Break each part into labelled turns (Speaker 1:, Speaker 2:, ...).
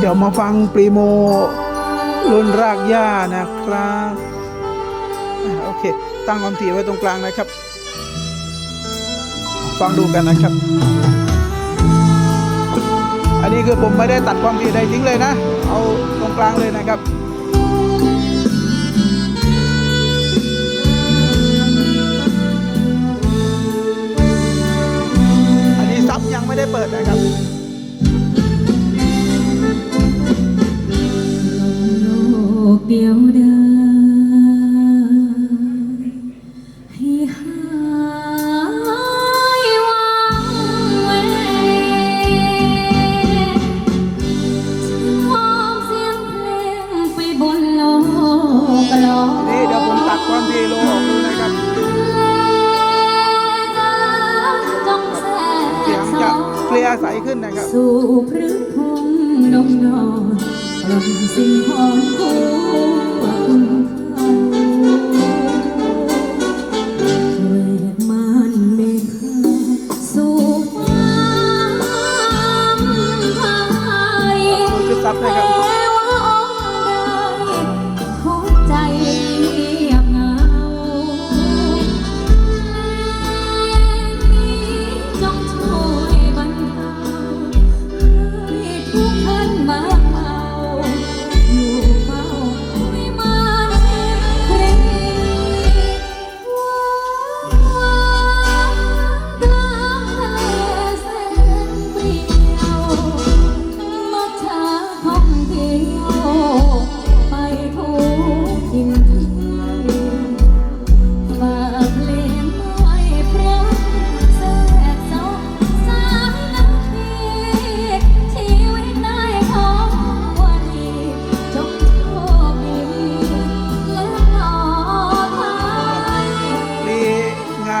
Speaker 1: เดี๋ยวมาฟังปรีโมรุ่นรากหญ้านะครับโอเค ตั้งความถี่ไว้ตรงกลางนะครับ ฟังดูกันนะครับ อันนี้คือผมไม่ได้ตัดความถี่ใดทิ้งเลยนะ เอาตรงกลางเลยนะครับ ค
Speaker 2: วาม
Speaker 1: ถี่โลออกดูนะครับ
Speaker 2: จ้องแส
Speaker 1: เสียง
Speaker 2: ส
Speaker 1: จะ
Speaker 2: อง
Speaker 1: เคลียร์ใสขึ้นนะครับ
Speaker 2: สู่พฤพงนมนอนกล่อมสิ่งหอมคู่คุณเขาเวทมานเมฆาสู่ฟ้าพาย
Speaker 1: คือซับนะครับ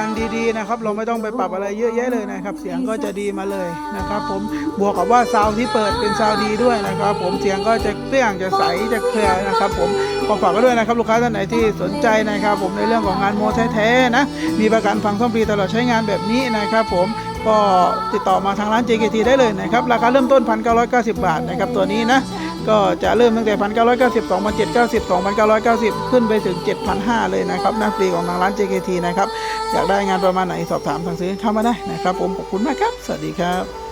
Speaker 1: า
Speaker 2: นดี
Speaker 1: ๆนะครับ เราไม่ต้องไปปรับอะไรเยอะแยะเลยนะครับ เสียงก็จะดีมาเลยนะครับ ผมบวกกับว่าซาวที่เปิดเป็นซาวดีด้วยนะครับ ผมเสียงก็จะเปรี้ยงจะใสจะเคลียร์นะครับ ผมขอฝากกันด้วยนะครับ ลูกค้าท่านไหนที่สนใจนะครับ ผมในเรื่องของงานโมแท้ๆนะมีประกันฟังซ่อมฟรีตลอดใช้งานแบบนี้นะครับ ผมก็ติดต่อมาทางร้าน JKT ได้เลยนะครับ ราคาเริ่มต้น 1,990 บาทนะครับตัวนี้นะก็จะเริ่มตั้งแต่ 1,990 2,790 2,990 ขึ้นไปถึง 7,500 เลยนะครับน้าฟรีของทางร้าน JKT นะครับ อยากได้งานประมาณไหนสอบถามสั่งซื้อเข้ามาได้นะครับ ผมขอบคุณมากครับ สวัสดีครับ